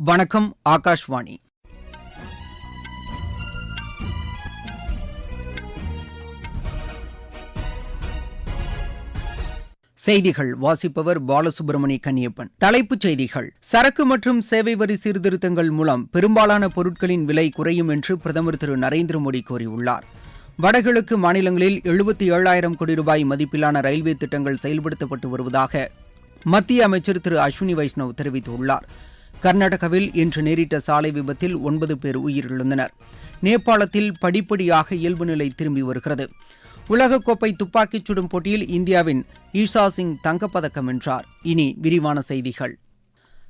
வணக்கம் ஆகாஷ்வாணி. செய்திகள் வாசிப்பவர் பாலசுப்ரமணிய கன்னியப்பன். தலைப்புச் செய்திகள் சரக்கு மற்றும் சேவை வரி சீர்திருத்தங்கள் மூலம் பெரும்பாலான பொருட்களின் விலை குறையும் என்று பிரதமர் திரு நரேந்திர மோடி கூறியுள்ளார். வடகிழக்கு மாநிலங்களில் எழுபத்தி ஏழாயிரம் கோடி ரூபாய் மதிப்பிலான ரயில்வே திட்டங்கள் செயல்படுத்தப்பட்டு வருவதாக மத்திய அமைச்சர் திரு அஸ்வினி வைஷ்ணவ் தெரிவித்துள்ளார். கர்நாடகாவில் இன்று நேரிட்ட சாலை விபத்தில் ஒன்பது பேர் உயிரிழந்தனர். நேபாளத்தில் படிப்படியாக இயல்பு நிலை திரும்பி வருகிறது. உலகக்கோப்பை துப்பாக்கிச் சுடும் போட்டியில் இந்தியாவின் ஈஷா சிங் தங்கப்பதக்கம் வென்றார். இனி விரிவான செய்திகள்.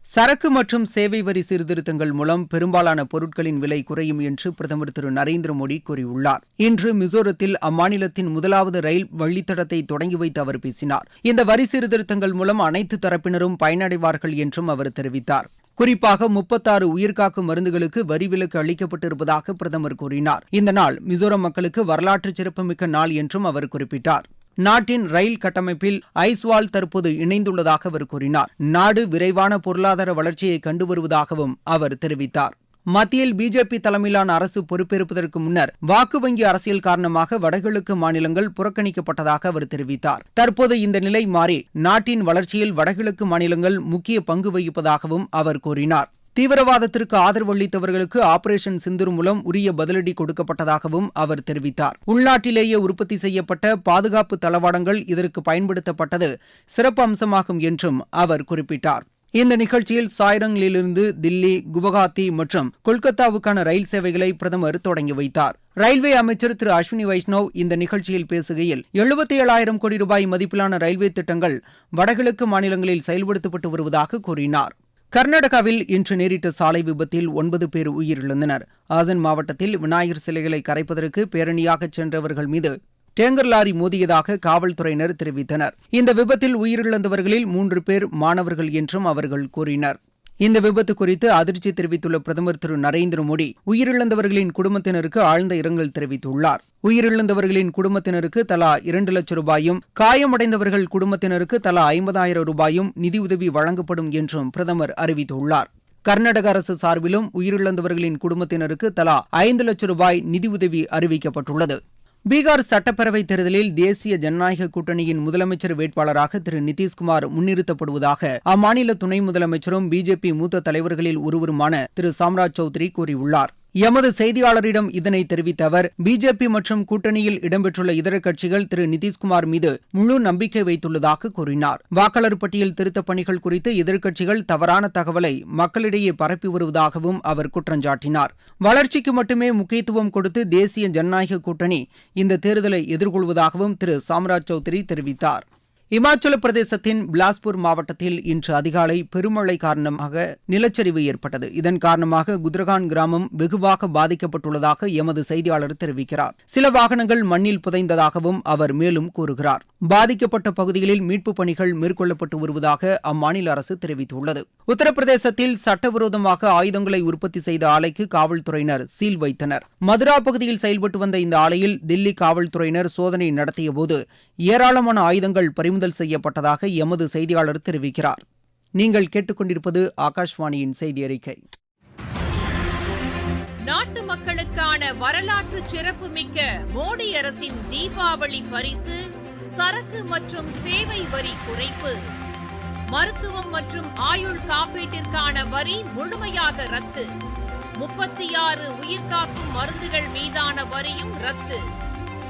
சரக்கு மற்றும் சேவை வரி சீர்திருத்தங்கள் மூலம் பெரும்பாலான பொருட்களின் விலை குறையும் என்று பிரதமர் திரு நரேந்திர மோடி கூறியுள்ளார். இன்று மிசோரத்தில் அம்மாநிலத்தின் முதலாவது ரயில் வழித்தடத்தை தொடங்கி வைத்து அவர் பேசினார். இந்த வரி சீர்திருத்தங்கள் மூலம் அனைத்து தரப்பினரும் பயனடைவார்கள் என்றும் அவர் தெரிவித்தார். குறிப்பாக முப்பத்தாறு உயிர்காக்கும் மருந்துகளுக்கு வரி விலக்கு அளிக்கப்பட்டிருப்பதாக பிரதமர் கூறினார். இந்த நாள் மிசோரம் மக்களுக்கு வரலாற்று சிறப்புமிக்க நாள் என்றும் அவர் குறிப்பிட்டார். நாட்டின் ரயில் கட்டமைப்பில் ஐஸ்வால் தற்போது இணைந்துள்ளதாக அவர் கூறினார். நாடு விரைவான பொருளாதார வளர்ச்சியை கண்டு வருவதாகவும் அவர் தெரிவித்தார். மத்தியில் பிஜேபி தலைமையிலான அரசு பொறுப்பேற்பதற்கு முன்னர் வாக்கு வங்கி அரசியல் காரணமாக வடகிழக்கு மாநிலங்கள் புறக்கணிக்கப்பட்டதாக அவர் தெரிவித்தார். தற்போது இந்த நிலை மாறி நாட்டின் வளர்ச்சியில் வடகிழக்கு மாநிலங்கள் முக்கிய பங்கு வகிப்பதாகவும் அவர் கூறினார். தீவிரவாதத்திற்கு ஆதரவு அளித்தவர்களுக்கு ஆபரேஷன் சிந்தூர் மூலம் உரிய பதிலடி கொடுக்கப்பட்டதாகவும் அவர் தெரிவித்தார். உள்நாட்டிலேயே உற்பத்தி செய்யப்பட்ட பாதுகாப்பு தளவாடங்கள் இதற்கு பயன்படுத்தப்பட்டது சிறப்பு அம்சமாகும் என்றும் அவர் குறிப்பிட்டார். இந்த நிகழ்ச்சியில் சாய்ரங்கிலிருந்து தில்லி குவஹாத்தி மற்றும் கொல்கத்தாவுக்கான ரயில் சேவைகளை பிரதமர் தொடங்கி வைத்தார். ரயில்வே அமைச்சர் திரு அஸ்வினி வைஷ்ணவ் இந்த நிகழ்ச்சியில் பேசுகையில் எழுபத்தி ஏழாயிரம் கோடி ரூபாய் மதிப்பிலான ரயில்வே திட்டங்கள் வடகிழக்கு மாநிலங்களில் செயல்படுத்தப்பட்டு வருவதாக கூறினார். கர்நாடகாவில் இன்று நேரிட்ட சாலை விபத்தில் ஒன்பது பேர் உயிரிழந்தனர். ஆசன் மாவட்டத்தில் விநாயகர் சிலைகளை கரைப்பதற்கு பேரணியாக சென்றவர்கள் மீது டேங்கர் லாரி மோதியதாக காவல்துறையினர் தெரிவித்தனர். இந்த விபத்தில் உயிரிழந்தவர்களில் மூன்று பேர் மாணவர்கள் என்றும் அவர்கள் கூறினர். இந்த விபத்து குறித்து அதிர்ச்சி தெரிவித்துள்ள பிரதமர் திரு நரேந்திர மோடி உயிரிழந்தவர்களின் குடும்பத்தினருக்கு ஆழ்ந்த இரங்கல் தெரிவித்துள்ளார். உயிரிழந்தவர்களின் குடும்பத்தினருக்கு தலா இரண்டு லட்சம் ரூபாயும் காயமடைந்தவர்கள் குடும்பத்தினருக்கு தலா ஐம்பதாயிரம் ரூபாயும் நிதியுதவி வழங்கப்படும் என்றும் பிரதமர் அறிவித்துள்ளார். கர்நாடக அரசு சார்பிலும் உயிரிழந்தவர்களின் குடும்பத்தினருக்கு தலா ஐந்து லட்சம் ரூபாய் நிதியுதவி அறிவிக்கப்பட்டுள்ளது. பீகார் சட்டப்பேரவைத் தேர்தலில் தேசிய ஜனநாயக கூட்டணியின் முதலமைச்சர் வேட்பாளராக திரு நிதிஷ்குமார் முன்னிறுத்தப்படுவதாக அம்மாநில துணை முதலமைச்சரும் பிஜேபி மூத்த தலைவர்களில் ஒருவருமான திரு சாம்ராஜ் சௌத்ரி கூறியுள்ளார். எமது செய்தியாளரிடம் இதனை தெரிவித்த அவர் பிஜேபி மற்றும் கூட்டணியில் இடம்பெற்றுள்ள இதர கட்சிகள் திரு நிதிஷ்குமார் மீது முழு நம்பிக்கை வைத்துள்ளதாக கூறினார். வாக்காளர் பட்டியல் திருத்தப் பணிகள் குறித்து எதிர்க்கட்சிகள் தவறான தகவலை மக்களிடையே பரப்பி வருவதாகவும் அவர் குற்றஞ்சாட்டினார் வளர்ச்சிக்கு மட்டுமே முக்கியத்துவம் கொடுத்து தேசிய ஜனநாயக கூட்டணி இந்த தேர்தலை எதிர்கொள்வதாகவும் திரு. சாம்ராஜ் சௌத்ரி தெரிவித்தார். இமாச்சல பிரதேசத்தின் பிலாஸ்பூர் மாவட்டத்தில் இன்று அதிகாலை பெருமழை காரணமாக நிலச்சரிவு ஏற்பட்டது. இதன் காரணமாக குத்ரகான் கிராமம் வெகுவாக பாதிக்கப்பட்டுள்ளதாக எமது செய்தியாளர் தெரிவிக்கிறார். சில வாகனங்கள் மண்ணில் புதைந்ததாகவும் அவர் மேலும் கூறுகிறார். பாதிக்கப்பட்ட பகுதிகளில் மீட்புப் பணிகள் மேற்கொள்ளப்பட்டு வருவதாக அம்மாநில அரசு தெரிவித்துள்ளது. உத்தரப்பிரதேசத்தில் சட்டவிரோதமாக ஆயுதங்களை உற்பத்தி செய்த ஆலைக்கு காவல்துறையினர் சீல் வைத்தனர். மதுரா பகுதியில் செயல்பட்டு வந்த இந்த ஆலையில் தில்லி காவல்துறையினர் சோதனை நடத்தியபோது ஏராளமான ஆயுதங்கள் பறிமுதல் செய்யப்பட்டதாக எமது செய்தியாளர் தெரிவிக்கிறார். நீங்கள் கேட்டுக்கொண்டிருப்பது ஆகாஷ்வாணியின் செய்தி அறிக்கை. நாட்டு மக்களுக்கான வரலாற்று சிறப்புமிக்க மோடி அரசின் தீபாவளி பரிசு சரக்கு மற்றும் சேவை வரி குறைப்பு. மருத்துவம் மற்றும் ஆயுள் காப்பீட்டிற்கான வரி முழுமையாக ரத்து. முப்பத்தி ஆறு உயிர்காக்கும் மருந்துகள் மீதான வரியும் ரத்து.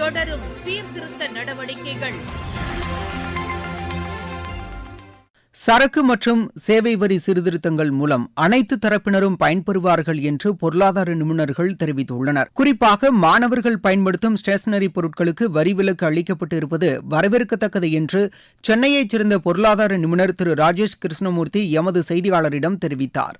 தொடரும் சீர்திருத்த நடவடிக்கைகள். சரக்கு மற்றும் சேவை வரி சீர்திருத்தங்கள் மூலம் அனைத்து தரப்பினரும் பயன்பெறுவார்கள் என்று பொருளாதார நிபுணர்கள் தெரிவித்துள்ளனர். குறிப்பாக மாணவர்கள் பயன்படுத்தும் ஸ்டேஷனரி பொருட்களுக்கு வரி விலக்கு அளிக்கப்பட்டு இருப்பது வரவேற்கத்தக்கது என்று சென்னையைச் சேர்ந்த பொருளாதார நிபுணர் திரு. ராஜேஷ் கிருஷ்ணமூர்த்தி எமது செய்தியாளரிடம் தெரிவித்தார்.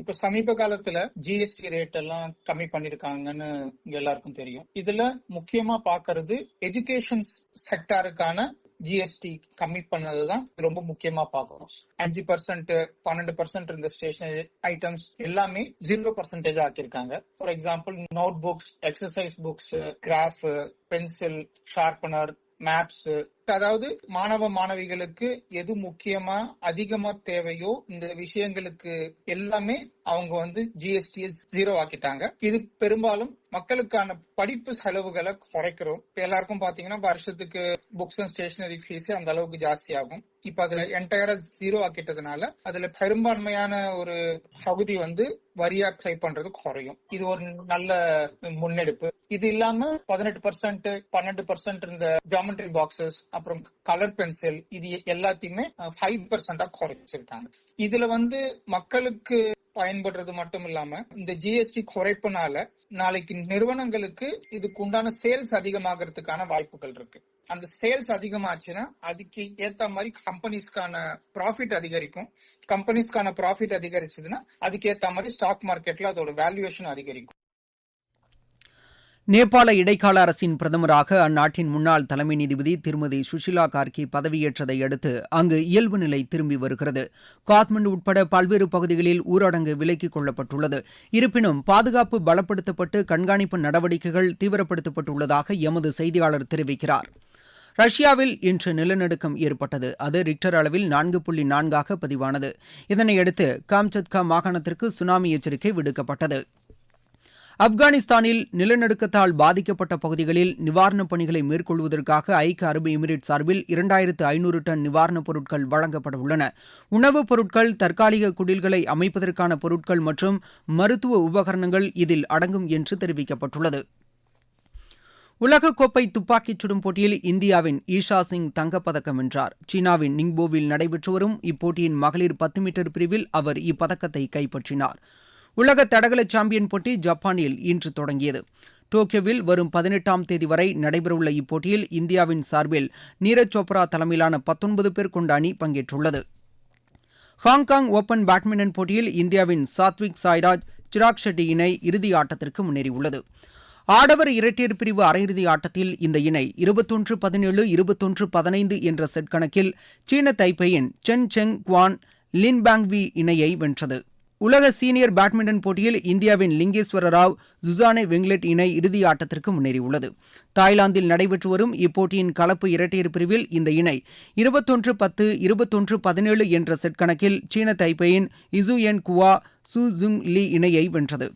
இப்ப சமீப காலத்துல ஜிஎஸ்டி ரேட் எல்லாம் கம்மி பண்ணிருக்காங்கன்னு எல்லாருக்கும் தெரியும். இதுல முக்கியமா பாக்குறது எஜுகேஷன் செக்டாருக்கான ஜிஎஸ்டி கம்மி பண்ணதுதான் ரொம்ப முக்கியமா பார்க்கணும் அஞ்சு பர்சன்ட் பன்னெண்டு பர்சன்ட் இருந்த ஸ்டேஷனரி ஐட்டம்ஸ் எல்லாமே zero percentage ஆக்கியிருக்காங்க. For example note books exercise books graph pencil sharpener maps அதாவது மாணவ மாணவிகளுக்கு எது முக்கியமா அதிகமா தேவையோ இந்த விஷயங்களுக்கு எல்லாமே அவங்க வந்து ஜிஎஸ்டி ஜீரோ ஆக்கிட்டாங்க. இது பெரும்பாலும் மக்களுக்கான படிப்பு செலவுகளை குறைக்கிறோம். இப்ப எல்லாருக்கும் பாத்தீங்கன்னா வருஷத்துக்கு புக்ஸ் அண்ட் ஸ்டேஷனரி ஃபீஸ் அந்த அளவுக்கு ஜாஸ்தி ஆகும். இப்ப அதுல என்டையரா ஜீரோ ஆக்கிட்டதுனால அதுல பெரும்பான்மையான ஒரு பகுதி வந்து வரியா ட்ரை பண்றது குறையும். இது ஒரு நல்ல முன்னெடுப்பு. இது இல்லாம பதினெட்டு பர்சன்ட் பன்னெண்டு பர்சன்ட் இருந்த ஜாமெட்ரி பாக்ஸஸ் அப்புறம் கலர் பென்சில் இது எல்லாத்தையுமே ஃபைவ் பர்சன்டா குறைச்சிருக்காங்க. இதுல வந்து மக்களுக்கு பயன்படுறது மட்டும் இல்லாம இந்த ஜிஎஸ்டி குறைப்புனால நாளைக்கு நிறுவனங்களுக்கு இதுக்கு உண்டான சேல்ஸ் அதிகமாகிறதுக்கான வாய்ப்புகள் இருக்கு. அந்த சேல்ஸ் அதிகமாச்சுன்னா அதுக்கு ஏத்த மாதிரி கம்பெனிஸ்க்கான ப்ராஃபிட் அதிகரிக்கும். கம்பெனிஸ்க்கான ப்ராஃபிட் அதிகரிச்சதுன்னா அதுக்கு ஏத்த மாதிரி ஸ்டாக் மார்க்கெட்ல அதோட வேல்யூவேஷன் அதிகரிக்கும். நேபாள இடைக்கால அரசின் பிரதமராக அந்நாட்டின் முன்னாள் தலைமை நீதிபதி திருமதி சுஷிலா கார்கி பதவியேற்றதை அடுத்து அங்கு இயல்பு நிலை திரும்பி வருகிறது. காத்மண்டு உட்பட பல்வேறு பகுதிகளில் ஊரடங்கு விலக்கிக் கொள்ளப்பட்டுள்ளது. இருப்பினும் பாதுகாப்பு பலப்படுத்தப்பட்டு கண்காணிப்பு நடவடிக்கைகள் தீவிரப்படுத்தப்பட்டுள்ளதாக எமது செய்தியாளர் தெரிவிக்கிறார். ரஷ்யாவில் இன்று நிலநடுக்கம் ஏற்பட்டது. அது ரிக்டர் அளவில் நான்கு புள்ளி நான்காக பதிவானது. இதனையடுத்து காம்சத்கா மாகாணத்திற்கு சுனாமி எச்சரிக்கை விடுக்கப்பட்டது. ஆப்கானிஸ்தானில் நிலநடுக்கத்தால் பாதிக்கப்பட்ட பகுதிகளில் நிவாரணப் பணிகளை மேற்கொள்வதற்காக ஐக்கிய அரபு எமிரேட் சார்பில் இரண்டாயிரத்து ஐநூறு டன் நிவாரணப் பொருட்கள் வழங்கப்பட உள்ளன உணவுப் பொருட்கள் தற்காலிக குடில்களை அமைப்பதற்கான பொருட்கள் மற்றும் மருத்துவ உபகரணங்கள் இதில் அடங்கும் என்று தெரிவிக்கப்பட்டுள்ளது. உலகக்கோப்பை துப்பாக்கிச் சுடும் போட்டியில் இந்தியாவின் ஈஷா சிங் தங்கப்பதக்கம் வென்றார். சீனாவின் நிங்போவில் நடைபெற்று வரும் இப்போட்டியின் மகளிர் பத்து மீட்டர் பிரிவில் அவர் இப்பதக்கத்தை கைப்பற்றினார். உலக தடகள சாம்பியன் போட்டி ஜப்பானில் இன்று தொடங்கியது. டோக்கியோவில் வரும் பதினெட்டாம் தேதி வரை நடைபெறவுள்ள இப்போட்டியில் இந்தியாவின் சார்பில் நீரஜ் சோப்ரா தலைமையிலான பத்தொன்பது பேர் கொண்ட அணி பங்கேற்றுள்ளது. ஹாங்காங் ஓபன் பேட்மிண்டன் போட்டியில் இந்தியாவின் சாத்விக் சாய்ராஜ் சிராக் ஷெட்டி இணை இறுதி ஆட்டத்திற்கு முன்னேறியுள்ளது. ஆடவர் இரட்டையர் பிரிவு அரையிறுதி ஆட்டத்தில் இந்த இணை இருபத்தொன்று பதினேழு இருபத்தொன்று பதினைந்து என்ற செட் கணக்கில் சீன தைப்பையின் சென் செங் குவான் லின்பேங்வி இணையை வென்றது. உலக சீனியர் பேட்மிண்டன் போட்டியில் இந்தியாவின் லிங்கேஸ்வர ராவ் ஜுசானே வெங்லெட் இணை இறுதி ஆட்டத்திற்கு முன்னேறியுள்ளது. தாய்லாந்தில் நடைபெற்று வரும் இப்போட்டியின் கலப்பு இரட்டையர் பிரிவில் இந்த இணை இருபத்தொன்று பத்து இருபத்தொன்று பதினேழு என்ற செட் கணக்கில் சீன தைப்பேயின் இசு என் குவா சு ஜுங் லீ இணையை வென்றது.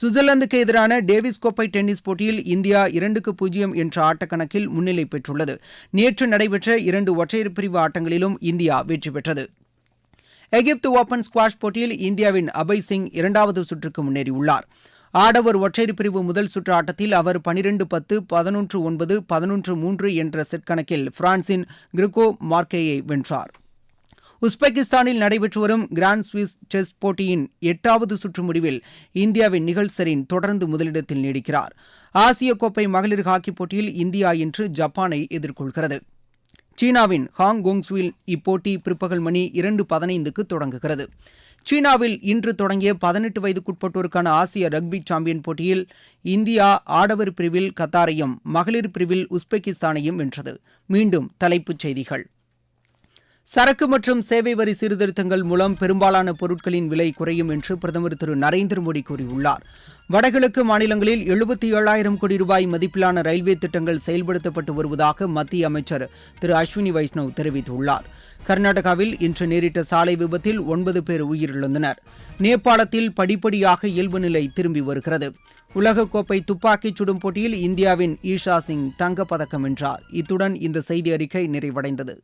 சுவிட்சர்லாந்துக்கு எதிரான டேவிஸ் கோப்பை டென்னிஸ் போட்டியில் இந்தியா இரண்டுக்கு பூஜ்ஜியம் என்ற ஆட்டக்கணக்கில் முன்னிலை பெற்றுள்ளது. நேற்று நடைபெற்ற இரண்டு ஒற்றையர் பிரிவு ஆட்டங்களிலும் இந்தியா வெற்றி பெற்றது. எகிப்து ஓபன் ஸ்குவாஷ் போட்டியில் இந்தியாவின் அபய் சிங் இரண்டாவது சுற்றுக்கு முன்னேறியுள்ளார். ஆடவர் ஒற்றையர் பிரிவு முதல் சுற்று ஆட்டத்தில் அவர் பனிரெண்டு பத்து பதினொன்று ஒன்பது பதினொன்று மூன்று என்ற செட் கணக்கில் பிரான்சின் கிரிகோ மார்க்கேயை வென்றார். உஸ்பெகிஸ்தானில் நடைபெற்று வரும் கிராண்ட் சுவிஸ் செஸ் போட்டியின் எட்டாவது சுற்று முடிவில் இந்தியாவின் நிகழ்சரின் தொடர்ந்து முதலிடத்தில் நீடிக்கிறார். ஆசிய கோப்பை மகளிர் ஹாக்கி போட்டியில் இந்தியா இன்று ஜப்பானை எதிர்கொள்கிறது. சீனாவின் ஹாங் கோங்ஸ்வில் இப்போட்டி பிற்பகல் மணி இரண்டு பதினைந்துக்கு தொடங்குகிறது. சீனாவில் இன்று தொடங்கிய பதினெட்டு வயதுக்குட்பட்டோருக்கான ஆசிய ரக்பி சாம்பியன் போட்டியில் இந்தியா ஆடவர் பிரிவில் கத்தாரையும் மகளிர் பிரிவில் உஸ்பெகிஸ்தானையும் வென்றது. மீண்டும் தலைப்புச் செய்திகள். சரக்கு மற்றும் சேவை வரி சீர்திருத்தங்கள் மூலம் பெரும்பாலான பொருட்களின் விலை குறையும் என்று பிரதமர் திரு நரேந்திர மோடி கூறியுள்ளார். வடகிழக்கு மாநிலங்களில் எழுபத்தி ஏழாயிரம் கோடி ரூபாய் மதிப்பிலான ரயில்வே திட்டங்கள் செயல்படுத்தப்பட்டு வருவதாக மத்திய அமைச்சர் திரு அஸ்வினி வைஷ்ணவ் தெரிவித்துள்ளார். கர்நாடகாவில் இன்று நேரிட்ட சாலை விபத்தில் ஒன்பது பேர் உயிரிழந்தனர். நேபாளத்தில் படிப்படியாக இயல்பு நிலை திரும்பி வருகிறது. உலகக்கோப்பை துப்பாக்கிச் சுடும் போட்டியில் இந்தியாவின் ஈஷா சிங் தங்கப்பதக்கம் வென்றார். இத்துடன் இந்த செய்தி அறிக்கை நிறைவடைந்தது.